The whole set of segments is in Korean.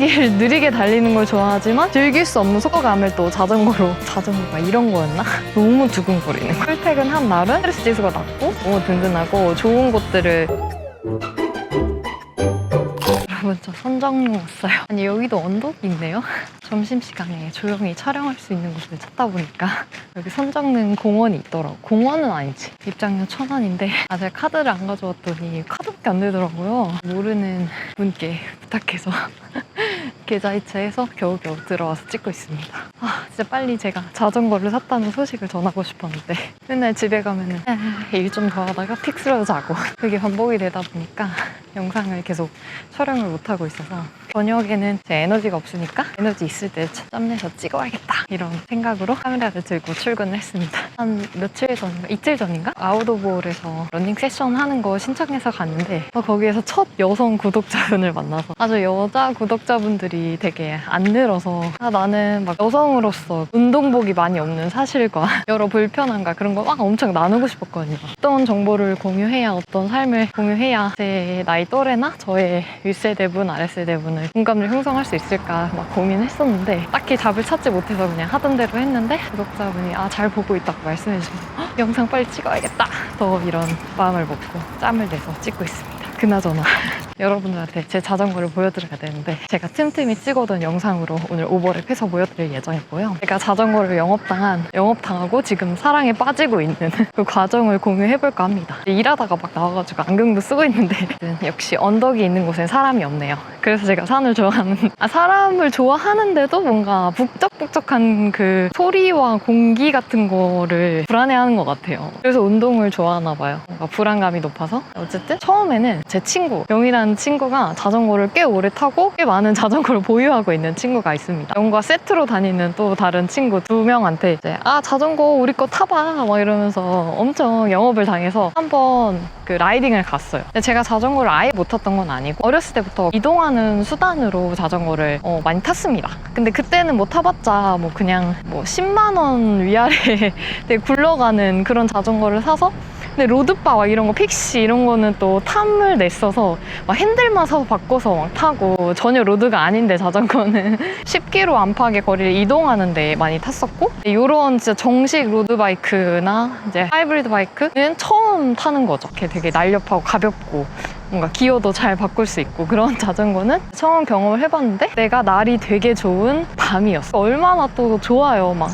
달리기를 느리게 달리는 걸 좋아하지만 즐길 수 없는 속도감을 또 자전거로 자전거가 이런 거였나? 너무 두근거리는 거야. 출퇴근한 날은 스트레스 지수가 낮고 너무 든든하고 좋은 곳들을 여러분 저 선정릉 왔어요. 아니 여기도 언덕이 있네요. 점심시간에 조용히 촬영할 수 있는 곳을 찾다 보니까 여기 선정릉 공원이 있더라고. 공원은 아니지. 입장료 천 원인데 아 제가 카드를 안 가져왔더니 카드밖에 안 되더라고요. 모르는 분께 부탁해서 계좌이체해서 겨우겨우 들어와서 찍고 있습니다. 아 진짜 빨리 제가 자전거를 샀다는 소식을 전하고 싶었는데 맨날 집에 가면은 일 좀 더 하다가 픽 쓰러 자고 그게 반복이 되다 보니까 영상을 계속 촬영을 못 하고 있어서 저녁에는 제 에너지가 없으니까 에너지 있을 때 짬내서 찍어야겠다 이런 생각으로 카메라를 들고 출근을 했습니다. 한 며칠 전인가 이틀 전인가 아웃오볼에서 러닝 세션 하는 거 신청해서 갔는데 어, 거기에서 첫 여성 구독자분을 만나서 아주 여자 구독자분들이 되게 안 늘어서 아, 나는 막 여성으로서 운동복이 많이 없는 사실과 여러 불편함과 그런 거 막 엄청 나누고 싶었거든요. 어떤 정보를 공유해야 어떤 삶을 공유해야 제 나이 또래나 저의 윗세대분 아랫세대분을 공감을 형성할 수 있을까 막 고민했었는데 딱히 답을 찾지 못해서 그냥 하던 대로 했는데 구독자분이 아 잘 보고 있다고 말씀해 주시면 "헉, 영상 빨리 찍어야겠다 더 이런 마음을 먹고 짬을 내서 찍고 있습니다. 그나저나 여러분들한테 제 자전거를 보여드려야 되는데 제가 틈틈이 찍어둔 영상으로 오늘 오버랩 해서 보여드릴 예정이고요. 제가 자전거를 영업당한 영업당하고 지금 사랑에 빠지고 있는 그 과정을 공유해볼까 합니다. 일하다가 막 나와가지고 안경도 쓰고 있는데 역시 언덕이 있는 곳엔 사람이 없네요. 그래서 제가 산을 좋아하는 아, 사람을 좋아하는데도 뭔가 북적북적한 그 소리와 공기 같은 거를 불안해하는 것 같아요. 그래서 운동을 좋아하나 봐요. 뭔가 불안감이 높아서 어쨌든 처음에는 제 친구 영이라는 친구가 자전거를 꽤 오래 타고 꽤 많은 자전거를 보유하고 있는 친구가 있습니다. 영과 세트로 다니는 또 다른 친구 두 명한테 이제 아 자전거 우리 거 타봐 막 이러면서 엄청 영업을 당해서 한번 그 라이딩을 갔어요. 근데 제가 자전거를 아예 못 탔던 건 아니고 어렸을 때부터 이동하는 수단으로 자전거를 어, 많이 탔습니다. 근데 그때는 뭐 타봤자 뭐 그냥 뭐 10만 원 위아래 되게 굴러가는 그런 자전거를 사서 근데 로드바 막 이런 거 픽시 이런 거는 또 탐을 냈어서 막 핸들만 사서 바꿔서 막 타고 전혀 로드가 아닌데 자전거는 10km 안팎의 거리를 이동하는데 많이 탔었고 이런 진짜 정식 로드 바이크나 이제 하이브리드 바이크는 처음 타는 거죠. 이렇게 되게 날렵하고 가볍고 뭔가 기어도 잘 바꿀 수 있고 그런 자전거는 처음 경험을 해봤는데 내가 날이 되게 좋은 밤이었어. 얼마나 또 좋아요. 막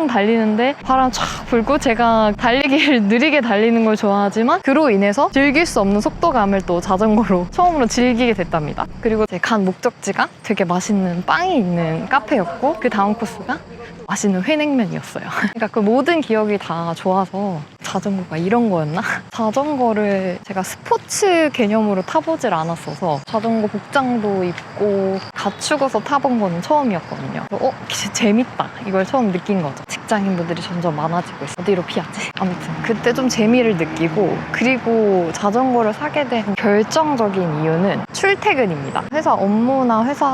한강 달리는데 바람 쫙 불고 제가 달리기를 느리게 달리는 걸 좋아하지만 그로 인해서 즐길 수 없는 속도감을 또 자전거로 처음으로 즐기게 됐답니다. 그리고 제 간 목적지가 되게 맛있는 빵이 있는 카페였고 그 다음 코스가 맛있는 회냉면이었어요. 그러니까 그 모든 기억이 다 좋아서 자전거가 이런 거였나? 자전거를 제가 스포츠 개념으로 타보질 않았어서 자전거 복장도 입고 갖추고서 타본 거는 처음이었거든요. 어, 재밌다. 이걸 처음 느낀 거죠. 직장인분들이 점점 많아지고 있어. 어디로 피하지? 아무튼 그때 좀 재미를 느끼고 그리고 자전거를 사게 된 결정적인 이유는 출퇴근입니다. 회사 업무나 회사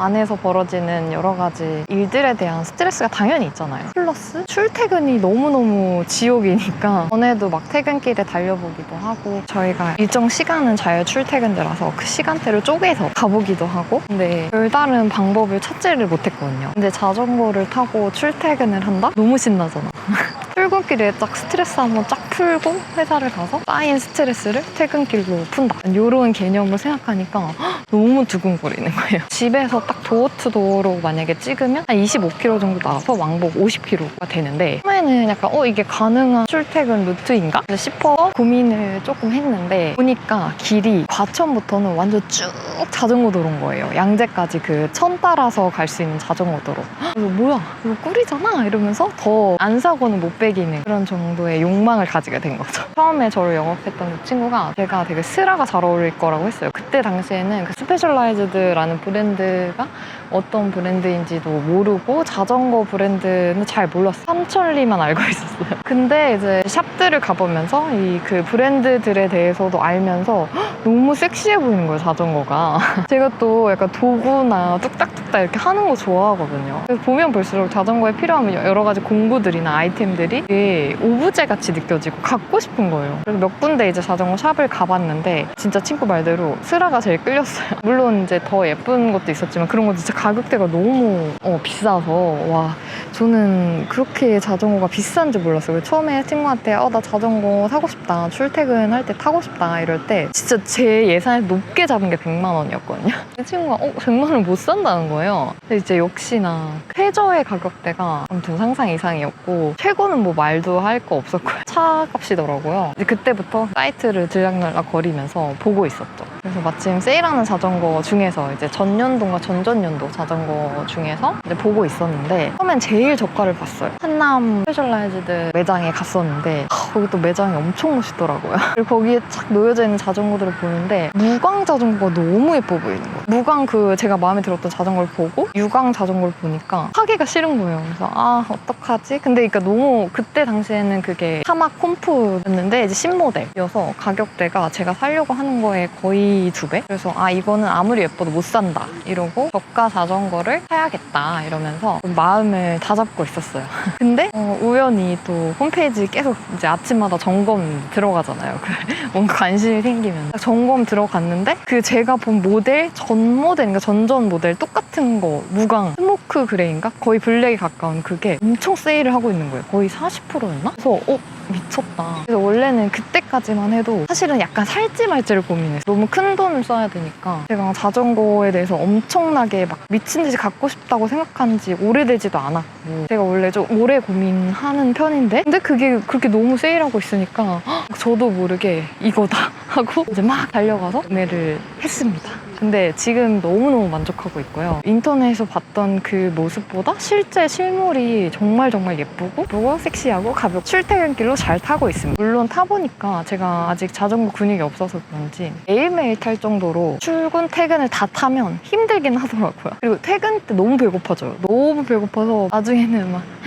안에서 벌어지는 여러 가지 일들에 대한 스트레스가 당연히 있잖아요. 플러스 출퇴근이 너무너무 지옥이니까 전에도 막 퇴근길에 달려보기도 하고 저희가 일정 시간은 자유 출퇴근제라서 그 시간대를 쪼개서 가보기도 하고 근데 별다른 방법을 찾지를 못했거든요. 근데 자전거를 타고 출퇴근을 한다? 너무 신나잖아. 출근길에 딱 스트레스 한번 쫙 풀고 회사를 가서 쌓인 스트레스를 퇴근길로 푼다. 이런 개념으로 생각하니까 헉, 너무 두근거리는 거예요. 집에서 딱 도어 투 도어로 만약에 찍으면 한 25km 정도 나와서 왕복 50km가 되는데 처음에는 약간 어 이게 가능한 출퇴근 루트인가 싶어 고민을 조금 했는데 보니까 길이 과천부터는 완전 쭉 자전거 도로인 거예요. 양재까지 그 천 따라서 갈 수 있는 자전거 도로. 그래서 뭐야 이거 꿀이잖아 이러면서 더 안 사고는 못 빼기는 그런 정도의 욕망을 가지 게 된 거죠. 처음에 저를 영업했던 그 친구가 제가 되게 스라가 잘 어울릴 거라고 했어요. 그때 당시에는 그 스페셜라이즈드라는 브랜드가 어떤 브랜드인지도 모르고 자전거 브랜드는 잘 몰랐어요. 삼천리만 알고 있었어요. 근데 이제 샵들을 가보면서 이 그 브랜드들에 대해서도 알면서 헉, 너무 섹시해 보이는 거예요, 자전거가. 제가 또 약간 도구나 뚝딱 왔다 이렇게 하는 거 좋아하거든요. 그래서 보면 볼수록 자전거에 필요한 여러 가지 공구들이나 아이템들이 오브제 같이 느껴지고 갖고 싶은 거예요. 그래서 몇 군데 이제 자전거 샵을 가봤는데 진짜 친구 말대로 스라가 제일 끌렸어요. 물론 이제 더 예쁜 것도 있었지만 그런 거 진짜 가격대가 너무 어, 비싸서 와 저는 그렇게 자전거가 비싼지 몰랐어요. 그래서 처음에 친구한테 어, 나 자전거 사고 싶다. 출퇴근할 때 타고 싶다. 이럴 때 진짜 제 예산에 높게 잡은 게 100만 원이었거든요. 그 친구가 어, 100만 원을 못 산다는 거예요. 근데 이제 역시나 최저의 가격대가 아무튼 상상 이상이었고 최고는 뭐 말도 할 거 없었고요. 차 값이더라고요. 이제 그때부터 사이트를 들락날락 거리면서 보고 있었죠. 그래서 마침 세일하는 자전거 중에서 이제 전년도인가 전전년도 자전거 중에서 이제 보고 있었는데 처음엔 제일 저가를 봤어요. 한남 스페셜라이즈드 매장에 갔었는데 하, 거기 또 매장이 엄청 멋있더라고요. 그리고 거기에 착 놓여져 있는 자전거들을 보는데 무광 자전거가 너무 예뻐 보이는 거예요. 무광 그 제가 마음에 들었던 자전거를 보고 유광 자전거를 보니까 사기가 싫은 거예요. 그래서 아 어떡하지? 근데 그러니까 너무 그때 당시에는 그게 사막 콤프였는데 이제 신모델이어서 가격대가 제가 살려고 하는 거에 거의 두 배. 그래서 아 이거는 아무리 예뻐도 못 산다 이러고 저가 자전거를 사야겠다 이러면서 마음을 다잡고 있었어요. 근데 어, 우연히 또 홈페이지 계속 이제 아침마다 점검 들어가잖아요. 그 뭔가 관심이 생기면 점검 들어갔는데 그 제가 본 모델 전 모델인가 전전 모델 똑같은 거 무광 스모크 그레이인가 거의 블랙에 가까운 그게 엄청 세일을 하고 있는 거예요. 거의 40%였나? 그래서 어 미쳤다. 그래서 원래는 그때까지만 해도 사실은 약간 살지 말지를 고민했어요. 너무 큰 돈을 써야 되니까 제가 자전거에 대해서 엄청나게 막 미친 듯이 갖고 싶다고 생각한 지 오래되지도 않았고 제가 원래 좀 오래 고민하는 편인데 근데 그게 그렇게 너무 세일하고 있으니까 헉, 저도 모르게 이거다 하고 이제 막 달려가서 구매를 했습니다. 근데 지금 너무너무 만족하고 있고요. 인터넷에서 봤던 그 모습보다 실제 실물이 정말 정말 예쁘고 예쁘고 섹시하고 가볍고 출퇴근길로 잘 타고 있습니다. 물론 타보니까 제가 아직 자전거 근육이 없어서 그런지 매일매일 탈 정도로 출근 퇴근을 다 타면 힘들긴 하더라고요. 그리고 퇴근 때 너무 배고파져요. 너무 배고파서 나중에는 막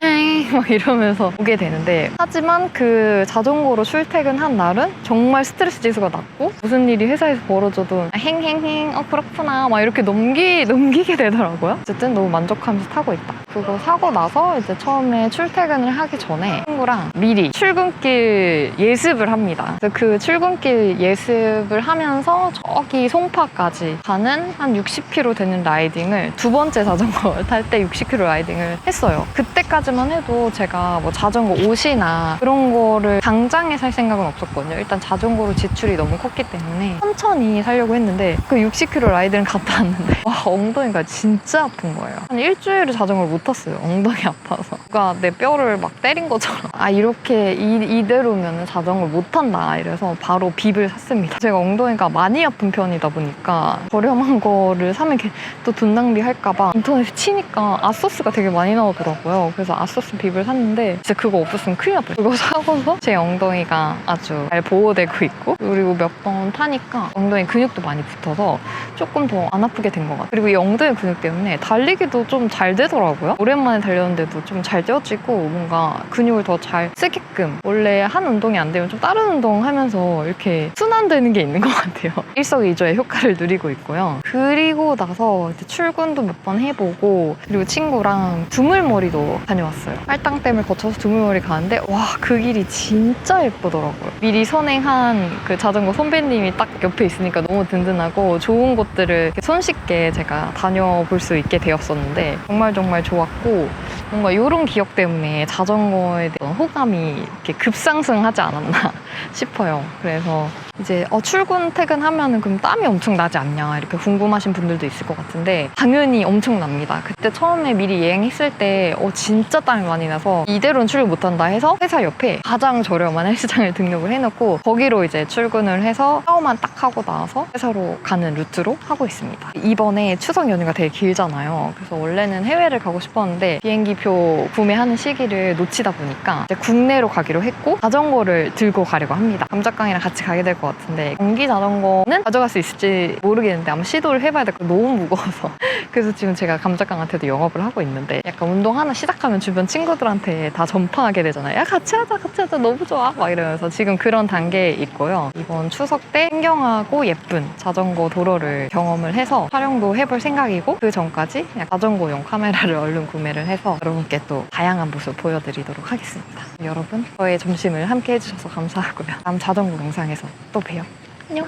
막 이러면서 오게 되는데 하지만 그 자전거로 출퇴근한 날은 정말 스트레스 지수가 낮고 무슨 일이 회사에서 벌어져도 행행행 어 그렇구나 막 이렇게 넘기 넘기게 되더라고요. 어쨌든 너무 만족하면서 타고 있다. 그거 사고 나서 이제 처음에 출퇴근을 하기 전에 친구랑 미리 출근길 예습을 합니다. 그 출근길 예습을 하면서 저기 송파까지 가는 한 60km 되는 라이딩을 두 번째 자전거 탈 때 60km 라이딩을 했어요. 그때까지만 해도 제가 뭐 자전거 옷이나 그런 거를 당장에 살 생각은 없었거든요. 일단 자전거로 지출이 너무 컸기 때문에 천천히 살려고 했는데 그 60km 라이딩을 갔다 왔는데 와 엉덩이가 진짜 아픈 거예요. 한 일주일을 자전거를 못 탔어요. 엉덩이 아파서. 누가 내 뼈를 막 때린 것처럼 아 이렇게 이, 이대로면 자전거를 못 탄다 이래서 바로 빕을 샀습니다. 제가 엉덩이가 많이 아픈 편이다 보니까 저렴한 거를 사면 또 돈 낭비할까봐 인터넷에 치니까 아소스가 되게 많이 나오더라고요. 그래서 아소스 빕을 샀는데 진짜 그거 없었으면 큰일 날 뻔했어요. 그거 사고서 제 엉덩이가 아주 잘 보호되고 있고 그리고 몇 번 타니까 엉덩이 근육도 많이 붙어서 조금 더 안 아프게 된 것 같아요. 그리고 이 엉덩이 근육 때문에 달리기도 좀 잘 되더라고요. 오랜만에 달렸는데도 좀잘 뛰어지고 뭔가 근육을 더 잘 쓰게끔 원래 한 운동이 안 되면 좀 다른 운동 하면서 이렇게 순환되는 게 있는 것 같아요. 일석이조의 효과를 누리고 있고요. 그리고 나서 출근도 몇 번 해보고 그리고 친구랑 두물머리도 다녀왔어요. 할당댐을 거쳐서 두물머리 가는데 와 그 길이 진짜 예쁘더라고요. 미리 선행한 그 자전거 선배님이 딱 옆에 있으니까 너무 든든하고 좋은 곳들을 이렇게 손쉽게 제가 다녀볼 수 있게 되었었는데 정말 정말 좋았고 뭔가 이런 기억 때문에 자전거에 대한 호감이 급상승하지 않았나 싶어요. 그래서 이제 어, 출근 퇴근하면은 그럼 땀이 엄청 나지 않냐 이렇게 궁금하신 분들도 있을 것 같은데 당연히 엄청 납니다. 그때 처음에 미리 예행했을 때 어, 진짜 땀이 많이 나서 이대로는 출근 못한다 해서 회사 옆에 가장 저렴한 헬스장을 등록을 해놓고 거기로 이제 출근을 해서 샤워만 딱 하고 나와서 회사로 가는 루트로 하고 있습니다. 이번에 추석 연휴가 되게 길잖아요. 그래서 원래는 해외를 가고 싶었는데 비행기표 구매하는 시기를 놓치다 보니까 이제 국내로 가기로 했고 자전거를 들고 가려 가려고 합니다. 감작강이랑 같이 가게 될 것 같은데 전기 자전거는 가져갈 수 있을지 모르겠는데 아마 시도를 해봐야 될것 같아요. 너무 무거워서. 그래서 지금 제가 감작강한테도 영업을 하고 있는데 약간 운동 하나 시작하면 주변 친구들한테 다 전파하게 되잖아요. 야 같이 하자 같이 하자 너무 좋아 막 이러면서 지금 그런 단계에 있고요. 이번 추석 때 신경하고 예쁜 자전거 도로를 경험을 해서 촬영도 해볼 생각이고 그 전까지 자전거용 카메라를 얼른 구매를 해서 여러분께 또 다양한 모습 보여드리도록 하겠습니다. 여러분 저의 점심을 함께 해주셔서 감사 하고요. 다음 자전거 영상에서 또 봬요. 안녕.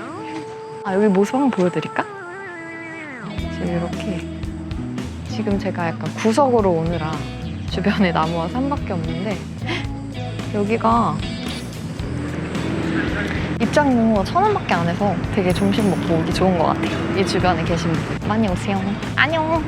아 여기 모습 한번 보여드릴까? 지금 이렇게 지금 제가 약간 구석으로 오느라 주변에 나무와 산밖에 없는데 여기가 입장 요금가 천 원밖에 안 해서 되게 점심 먹고 오기 좋은 것 같아요. 이 주변에 계신 분들 많이 오세요. 안녕.